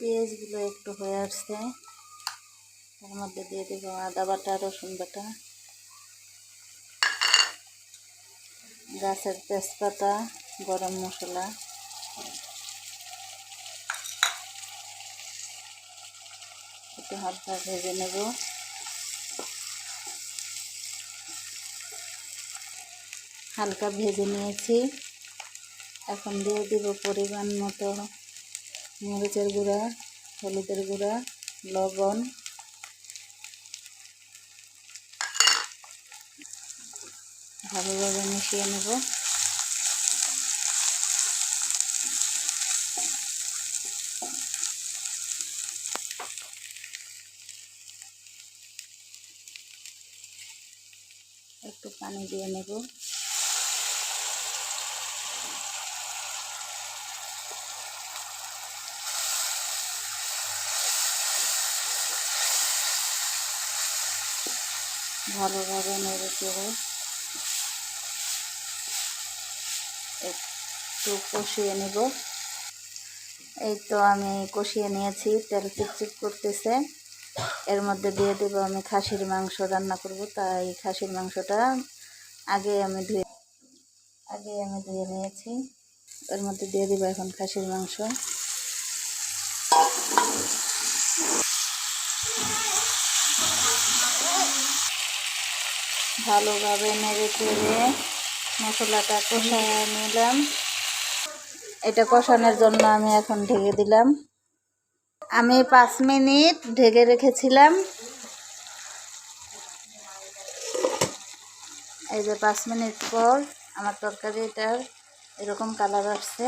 পেঁয়াজগুলো একটু হয়ে আসছে। তার মধ্যে দিয়ে দেব আদা বাটা, রসুন বাটা, গাছের তেজপাতা, গরম মশলা। একটু হালকা ভেজে নেব। হালকা ভেজে নিয়েছি। এখন দিয়ে দিব পরিমাণ মতো মরিচের গুঁড়া হলুদের গুঁড়া লবণ। ভালোভাবে মিশিয়ে নেব। একটু পানি দিয়ে নেব। ভালোভাবে নেড়ে চেড়ে একটু কষিয়ে নেব। এই তো আমি কষিয়ে নিয়েছি, তেল চিপচিপ করতেছে। এর মধ্যে দিয়ে দেব আমি খাসির মাংস, রান্না করব, তাই খাসির মাংসটা আগে আমি ধুয়ে, আগে আমি ধুয়ে নিয়েছি। এর মধ্যে দিয়ে দেবো এখন খাসির মাংস। ভালোভাবে নেড়ে চেড়ে মশলাটা কষায় নিলাম। এটা কষানোর জন্য আমি এখন ঢেকে দিলাম। আমি পাঁচ মিনিট ঢেকে রেখেছিলাম। এই যে পাঁচ মিনিট পর আমার তরকারিটার এরকম কালার আসছে।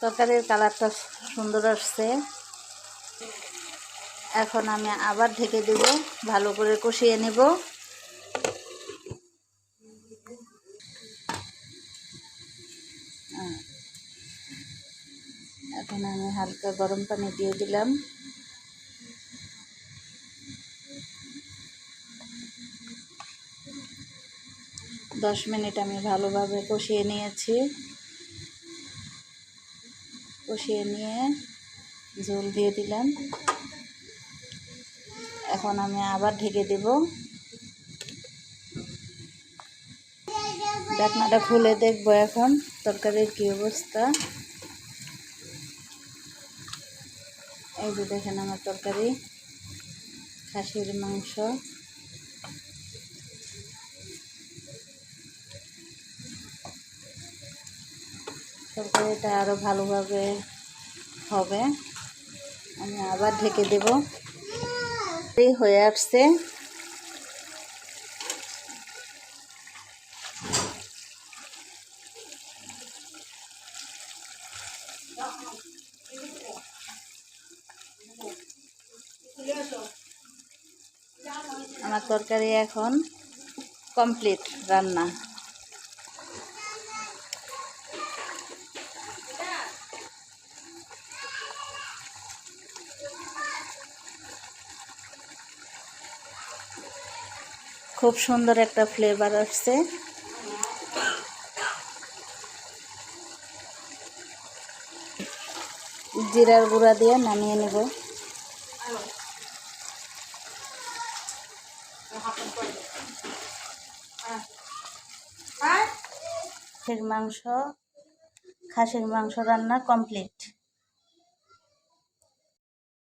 তরকারির কালারটা সুন্দর আসছে। এখন আমি আবার ঢেকে দেব, ভালো করে কষিয়ে নেব। এখন আমি হালকা গরম পানি দিয়ে দিলাম। দশ মিনিট আমি ভালোভাবে কষিয়ে নিয়েছি। কষিয়ে নিয়ে ঝোল দিয়ে দিলাম। এখন আমি আবার ঢেকে দেব। ঢাকনাটা খুলে দেখব এখন তরকারির কী অবস্থা। এই যে দেখেন আমার তরকারি, খাসির মাংস। তরকারিটা আরও ভালোভাবে হবে। আমি আবার ঢেকে দেব। হয়ে আসছে। আমার তরকারি এখন কমপ্লিট রান্না। খুব সুন্দর একটা ফ্লেভার আসছে। জিরার গুঁড়া দিয়ে নামিয়ে নেব। মাংস, খাসির মাংস রান্না কমপ্লিট